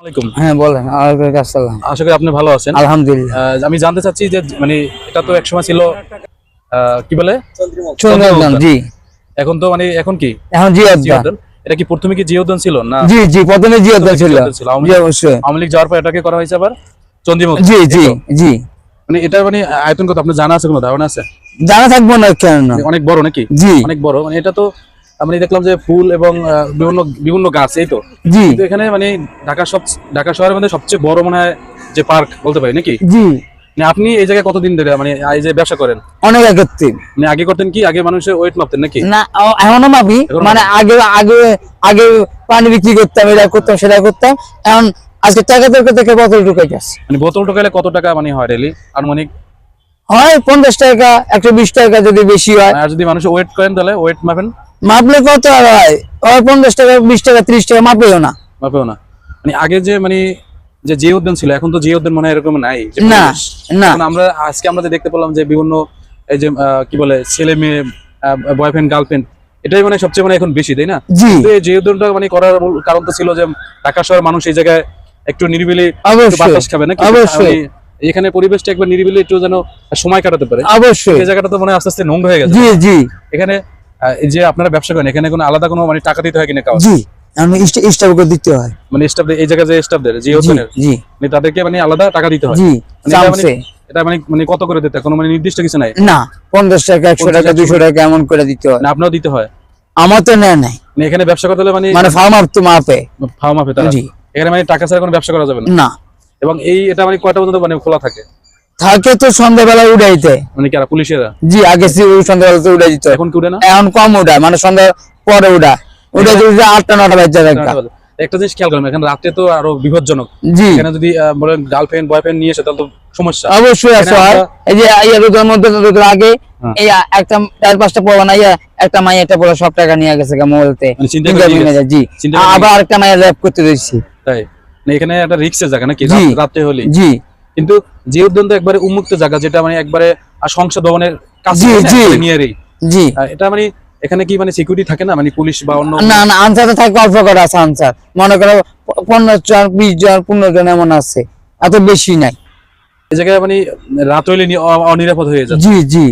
আলাইকুম। হ্যাঁ বলেন আসসালাম। আশা করি আপনি ভালো আছেন। আলহামদুলিল্লাহ। আমি জানতে চাচ্ছি যে মানে এটা তো একসময় ছিল কি বলে? জি। এখন তো মানে এখন কি? এখন জি জি উদ্যান উদ্যান। এটা কি প্রথমে কি জিয়া ছিল না? জি জি প্রথমে জি ছিল। জিয়া উদ্যান ছিল। আওয়ামী লীগ- অবশ্যই। আওয়ামী লীগ যাওয়ার পর এটাকে করা হয়েছে আবার? জি জি জি। মানে এটা মানে আয়তন কত? আপনার জানা আছে কোনো ধারণা আছে? জানা থাকব না কেন অনেক বড় নাকি? জি। অনেক বড়। মানে এটা তো আমি দেখলাম যে ফুল এবং বিভিন্ন বিভিন্ন গাছ এই তো? জি। এখানে মানে ঢাকা সব ঢাকা শহরের মধ্যে সবচেয়ে বড় মনে হয় যে পার্ক বলতে পারি নাকি? জি। মানে আপনি এই জায়গায় কতদিন ধরে মানে এই যে ব্যবসা করেন? অনেক একত্রে মানে আগে করতেন কি? আগে মানুষের ওয়েট মাপতেন নাকি? না এখনও মাপি। মানে আগে আগে আগে পানি বিক্রি করতাম এটা করতাম সেটা করতাম। এখন আজকে টাকা তরকা থেকে বোতল ঢুকে গেছে মানে বোতল ঢুকাইলে কত টাকা মানে হয় ডেলি আনুমানিক? হয় পঞ্চাশ টাকা একশো বিশ টাকা যদি বেশি হয়। আর যদি মানুষ ওয়েট করেন তাহলে ওয়েট মাপেন? মাপলে কত আর হয়? পঞ্চাশ টাকা বিশ টাকা ত্রিশ টাকা মাপেও না। মাপেও না। মানে আগে যে মানে যে যে উদ্যান ছিল এখন তো যে উদ্যান মনে এরকম নাই না না। আমরা আজকে আমরা দেখতে পেলাম যে বিভিন্ন এই যে কি বলে ছেলে মেয়ে বয়ফ্রেন্ড গার্লফ্রেন্ড এটাই মানে সবচেয়ে মানে এখন বেশি তাই না? যে উদ্যানটা মানে করার কারণ তো ছিল যে ঢাকা শহরের মানুষ এই জায়গায় একটু নিরিবিলি বাতাস খাবে না অবশ্যই। এখানে পরিবেশটা একবার নিরিবিলি একটু যেন সময় কাটাতে পারে। অবশ্যই। এই জায়গাটা তো মানে আস্তে আস্তে নোংরা হয়ে গেছে। জি জি। এখানে যে আপনারা ব্যবসা করেন এখানে কোনো আলাদা কোনো মানে টাকা দিতে হয় কিনা কাউকে? জি আমি স্টাফ করে দিতে হয়। মানে স্টাফদের এই জায়গায় যে স্টাফদের জি ওখানের জি। মানে তাদেরকে মানে আলাদা টাকা দিতে হয়। জি মানে এটা মানে- চামচে এটা মানে মানে কত করে দিতে কোনো মানে নির্দিষ্ট কিছু নাই? না পঞ্চাশ টাকা একশো টাকা টাকা, দুশো টাকা এমন করে দিতে হয়। আপনারও দিতে হয়? আমার তো নেয় নাই। এখানে ব্যবসা করতে হলে মানে মানে ফার্ম আপ তো মাপে ফার্ম আপে তারা এখানে মানে টাকা ছাড়া কোনো ব্যবসা করা যাবে না। না। এবং এই এটা মানে কয়টা পর্যন্ত মানে খোলা থাকে? থাকে তো সন্ধ্যাবেলা উড়াইতে। মানে কি আর পুলিশেরা? জি আগে সন্ধ্যাবেলা তো উড়াই দিত। এখন কি উঠে না? এখন কম উড়ায় মানে সন্ধ্যা পরে উড়ায়। উড়াই দিতে আটটা নটা বাজে একটা। একটা জিনিস খেয়াল করবেন এখানে রাতে তো আরও বিপজ্জনক। জি। এখানে যদি বলেন গার্লফ্রেন্ড বয়ফ্রেন্ড নিয়ে এসে তাহলে তো সমস্যা। অবশ্যই আছে এই যে ইয়া রোজার মধ্যে আগে হ্যাঁ। এই একটা চার পাঁচটা পড়বা না ইয়া একটা মাই একটা পড়া সব টাকা নিয়ে গেছে মোবাইলতে মানে। জি। আবার আরেকটা মাইয়া র্যাপ করতে দিচ্ছি তাই। মানে এখানে একটা রিক্সের জায়গা নাকি? রাতে হলে জি। কিন্তু যে উদ্যান তো একবারে উন্মুক্ত জায়গা যেটা মানে একবারে সংসদ ভবনের কাছে জি, জি। নিয়ারেই জি। এটা মানে এখানে কি মানে সিকিউরিটি থাকে না? মানে পুলিশ বা অন্য না না আনসার তো থাকে অল্প করে আছে আনসার। মনে করো পনেরো জন বিশ জন পনেরো জন এমন আছে। এত বেশি নাই। এই জায়গায় মানে রাত হইলে অনিরাপদ হয়ে যাচ্ছে। জি জি।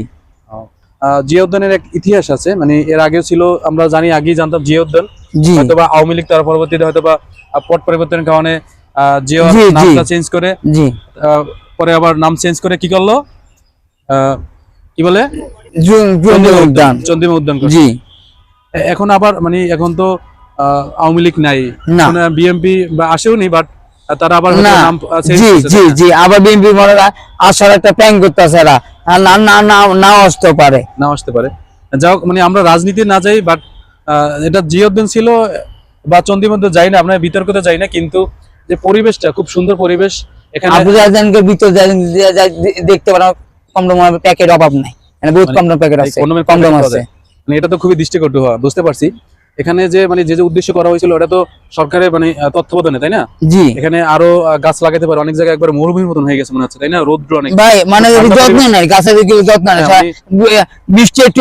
জিয়া উদ্যানের এক ইতিহাস আছে মানে এর আগেও ছিল আমরা জানি আগেই জানতাম জিয়া উদ্যান হয়তোবা আওয়ামী লীগ তার পরবর্তীতে হয়তোবা আহ, পট পরিবর্তনের কারণে জিয়া। নামটা চেঞ্জ করে জি। পরে আবার নাম চেঞ্জ করে কি করল? আহ, কি বলে? উদ্যান। চন্দ্রিমা উদ্যান জি। এখন আবার মানে এখন তো আওয়ামী লীগ নাই। বিএমপি বা আসেও নি বাট তারা আবার নাম জি জি জি। আবার বিএনপি মনে আসার একটা প্ল্যান করতেছে এরা। আর না না না নাও আসতে পারে। নাও আসতে পারে। মানে আমরা রাজনীতি না যাই বাট এটা ছিল বা যাই না আমরা বিতর্কতে যাই না কিন্তু যে পরিবেশটা খুব সুন্দর পরিবেশ এখানে আবু জাহাজের ভিতর যা- যা- যা দেখতে পারো কম প্যাকেট অভাব নাই। মানে বহুত কম প্যাকেট আছে কম দামের কম দাম packet পাওয়া আছে। মানে এটা তো খুবই দৃষ্টিকটু হওয়া বুঝতে পারছি। এখানে যে মানে যে যে উদ্দেশ্য করা হয়েছিল ওটা তো সরকারের মানে তত্ত্বাবধানে তাই না? জি। এখানে আরও গাছ লাগাতে পারে অনেক জায়গায় একবার মরুভূমির মতন হয়ে গেছে মনে হচ্ছে তাই না? রৌদ্র অনেক। ভাই মানে যত্ন নাই গাছের যত্ন নাই বৃষ্টি একটু।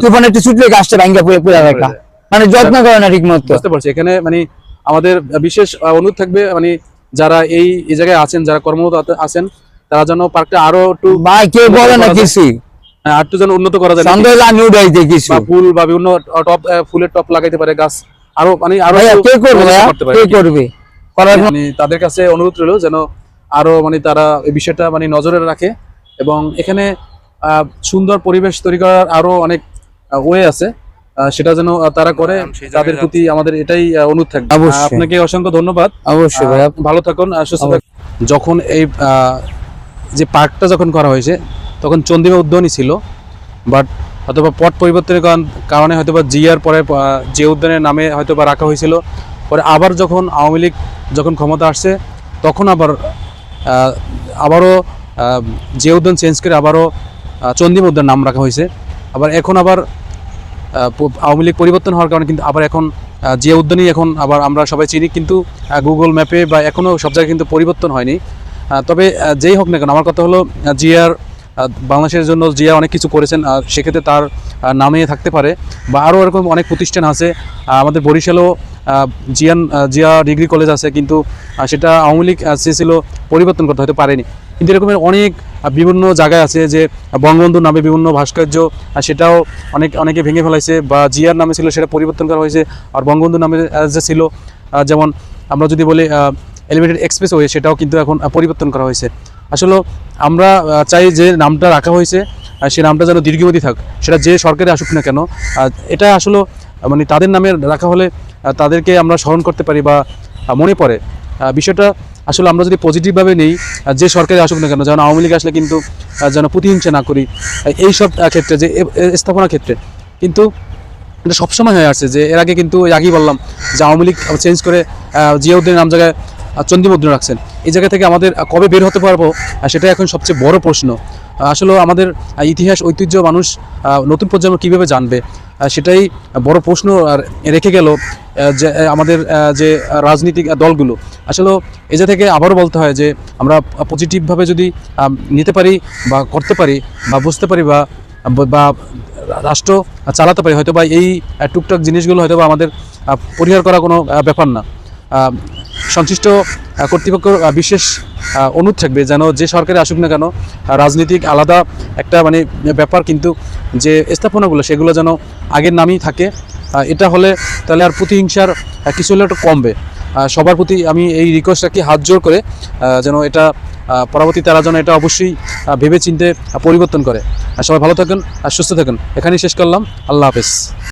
তুফান একটু ছুটলে গাছটা ভাঙ্গা পড়ে পড়ে রাখা মানে যত্ন করে না ঠিক মতো। বুঝতে পারছি। এখানে মানে আমাদের বিশেষ অনুরোধ থাকবে মানে যারা এই এই জায়গায় আছেন যারা কর্মরত আছেন তারা যেন পার্কটা আরও একটু ভাই কেউ বলে না কিছু। আরেকটু যেন উন্নত করা যায়। কিছু। ফুল বা বিভিন্ন টপ ফুলের টপ লাগাইতে পারে গাছ। আরও মানে আরও কে করবে কে করবে? মানে তাদের কাছে অনুরোধ রইল যেন আরও মানে তারা এই বিষয়টা মানে নজরে রাখে এবং এখানে আহ, সুন্দর পরিবেশ তৈরি করার আরও অনেক ওয়ে আছে। সেটা যেন তারা করে তাদের প্রতি আমাদের এটাই অনুরোধ থাকবে। আপনাকে অসংখ্য ধন্যবাদ। অবশ্যই ভালো থাকুন সুস্থ থাকুন। যখন এই আহ, যে পার্কটা যখন করা হয়েছে তখন চন্দিমা উদ্যানই ছিল। বাট হয়তোবা পট পরিবর্তনের কারণ- হয়তোবা জিয়ার পরে আহ, যে উদ্যানের নামে হয়তোবা রাখা হয়েছিল। পরে আবার যখন আওয়ামী লীগ যখন ক্ষমতা আসছে তখন আবার আহ, আবারও আহ, যে উদ্যান চেঞ্জ করে আবারও চন্দিমা উদ্যান নাম রাখা হয়েছে। আবার এখন আবার আওয়ামী লীগ পরিবর্তন হওয়ার কারণে কিন্তু আবার এখন জিয়া উদ্যানই এখন আবার আমরা সবাই চিনি, কিন্তু গুগল ম্যাপে বা এখনও সব জায়গায় কিন্তু পরিবর্তন হয়নি। তবে যেই হোক না কেন, আমার কথা হলো জিয়ার বাংলাদেশের জন্য জিয়া অনেক কিছু করেছেন সেক্ষেত্রে তার নামে থাকতে পারে বা আরও এরকম অনেক প্রতিষ্ঠান আছে। আমাদের বরিশালেও জিয়ান জিয়া ডিগ্রি কলেজ আছে, কিন্তু সেটা আওয়ামী লীগ চেয়েছিল পরিবর্তন করতে হয়তো পারেনি। কিন্তু এরকমের অনেক বিভিন্ন জায়গায় আছে যে বঙ্গবন্ধুর নামে বিভিন্ন ভাস্কর্য সেটাও অনেক, অনেকে ভেঙে ফেলাইছে বা জিয়ার নামে ছিল, সেটা পরিবর্তন করা হয়েছে আর বঙ্গবন্ধুর নামে যে ছিল যেমন আমরা যদি বলি এলিভেটেড এক্সপ্রেসওয়ে সেটাও কিন্তু এখন পরিবর্তন করা হয়েছে। আসলে আমরা চাই যে নামটা রাখা হয়েছে সে নামটা যেন দীর্ঘমেয়াদী থাক, সেটা যে সরকারে আসুক না কেন এটা আসলে মানে তাদের নামে রাখা হলে তাদেরকে আমরা স্মরণ করতে পারি বা মনে পড়ে। বিষয়টা আসলে আমরা যদি পজিটিভভাবে নেই যে সরকারে আসুক না কেন যেন আওয়ামী লীগ আসলে কিন্তু যেন প্রতিহিংসা না করি আহ, এইসব আহ, ক্ষেত্রে যে স্থাপনার ক্ষেত্রে। কিন্তু এটা সবসময় হয়ে আসছে যে এর আগে কিন্তু আগেই বললাম যে আওয়ামী লীগ চেঞ্জ করে আহ, জিয়াউদ্দিনের নাম জায়গায় আহ, রাখছেন। এই জায়গা থেকে আমাদের কবে বের হতে পারব সেটাই এখন সবচেয়ে বড় প্রশ্ন। আসলে আমাদের ইতিহাস ঐতিহ্য মানুষ নতুন প্রজন্ম কীভাবে জানবে? সেটাই বড় প্রশ্ন রেখে গেল যে আমাদের যে রাজনৈতিক দলগুলো। আসলে জায়গা থেকে আবারও বলতে হয় যে, আমরা পজিটিভভাবে যদি নিতে পারি বা করতে পারি বা বুঝতে পারি বা বা রাষ্ট্র চালাতে পারি হয়তো বা এই টুকটাক জিনিসগুলো হয়তো বা আমাদের পরিহার করা কোনো ব্যাপার না। সংশ্লিষ্ট কর্তৃপক্ষ বিশেষ অনুরোধ থাকবে যেন যে সরকারে আসুক না কেন রাজনীতিক আলাদা একটা মানে ব্যাপার কিন্তু যে স্থাপনাগুলো, সেগুলো যেন আগের নামই থাকে। এটা হলে তাহলে আর প্রতিহিংসার কিছু হলে একটু কমবে। সবার প্রতি আমি এই রিকোয়েস্ট রাখি হাত জোর করে যেন এটা পরবর্তী তারা যেন এটা অবশ্যই ভেবে চিনতে পরিবর্তন করে। সবাই ভালো থাকুন আর সুস্থ থাকুন। এখানেই শেষ করলাম। আল্লাহ হাফেজ।